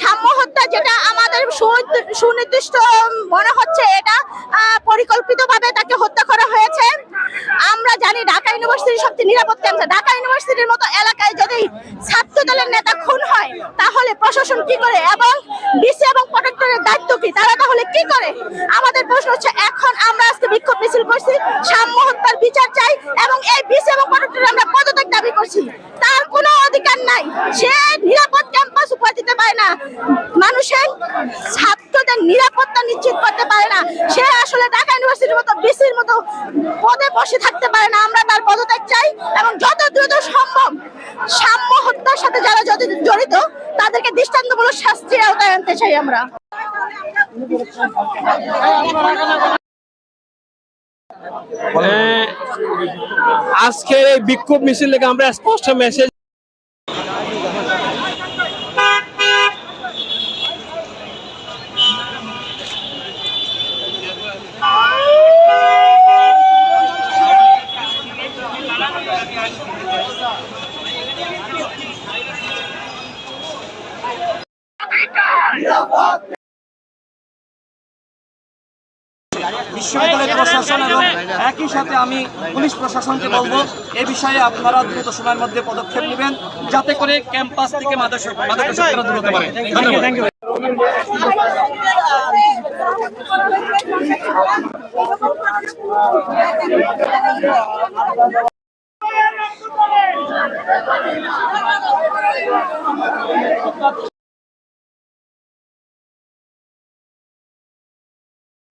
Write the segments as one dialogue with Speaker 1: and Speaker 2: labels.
Speaker 1: সাম্য হত্যা যেটা আমাদের সুনির্দিষ্ট মনে হচ্ছে, এটা পরিকল্পিতভাবে তাকে হত্যা করা হয়েছে। আমরা জানি ঢাকা ইউনিভার্সিটি সবচেয়ে নিরাপদ ক্যাম্পাস। ঢাকা ইউনিভার্সিটির মতো এলাকায় যদি ছাত্র দলের নেতা খুন হয়, তাহলে প্রশাসন কি করে? এবং ডিসি এবং প্রোটেক্টরের দায়িত্ব কি? তারা তাহলে কি করে? আমাদের প্রশ্ন হচ্ছে, এখন আমরা আজকে বিক্ষোভ মিছিল করছি সাম্য হত্যার বিচার চাই, এবং এই ডিসি এবং প্রোটেক্টরের আমরা পদত্যাগ দাবি করছি। তার কোনো অধিকার নাই। সে নিরাপদ ক্যাম্পাস উপহার দিতে পারে না। মানুষের ছাত্রদের নিরাপত্তা নিশ্চিত করতে পারে না, সে আসলে ঢাকা ইউনিভার্সিটির মতো বিসির মতো পদে বসে থাকতে পারে না। আমরা তার পদত্যাগ চাই এবং যত দ্রুত সম্ভব সাম্য হত্যার সাথে যারা জড়িত, তাদেরকে দৃষ্টান্তমূলক শাস্তির আওতায় আনতে চাই আমরা।
Speaker 2: আজকের এই বিক্ষোভ মিছিল থেকে আমরা স্পষ্ট মেসেজ
Speaker 3: বিশ্ববিদ্যালয় প্রশাসন এবং একই সাথে আমি পুলিশ প্রশাসনকে বলব, এ বিষয়ে আপনারা দ্রুত সময়ের মধ্যে পদক্ষেপ নেবেন যাতে করে ক্যাম্পাস থেকে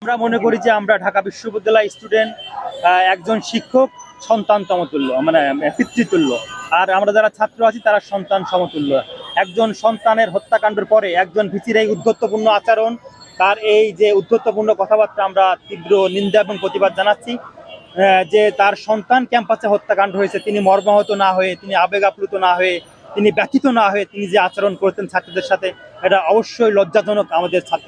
Speaker 4: আমরা মনে করি যে আমরা ঢাকা বিশ্ববিদ্যালয় স্টুডেন্ট একজন শিক্ষক, সন্তান সমতুল্য মানে পিতৃতুল্য। আর আমরা যারা ছাত্র আছি, তারা সন্তান সমতুল্য। একজন সন্তানের হত্যাকাণ্ডের পরে একজন ভিচির এই উদ্ধত্তপূর্ণ আচরণ, তার এই যে উদ্ধত্তপূর্ণ কথাবার্তা আমরা তীব্র নিন্দা এবং প্রতিবাদ জানাচ্ছি। যে তার সন্তান ক্যাম্পাসে হত্যাকাণ্ড হয়েছে, তিনি মর্মাহত না হয়ে, তিনি আবেগ আপ্লুত না হয়ে, তিনি ব্যথিত না হয়ে তিনি যে আচরণ করতেন ছাত্রদের সাথে, এটা অবশ্যই লজ্জাজনক আমাদের ছাত্র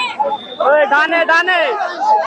Speaker 1: ओए दाने डाने।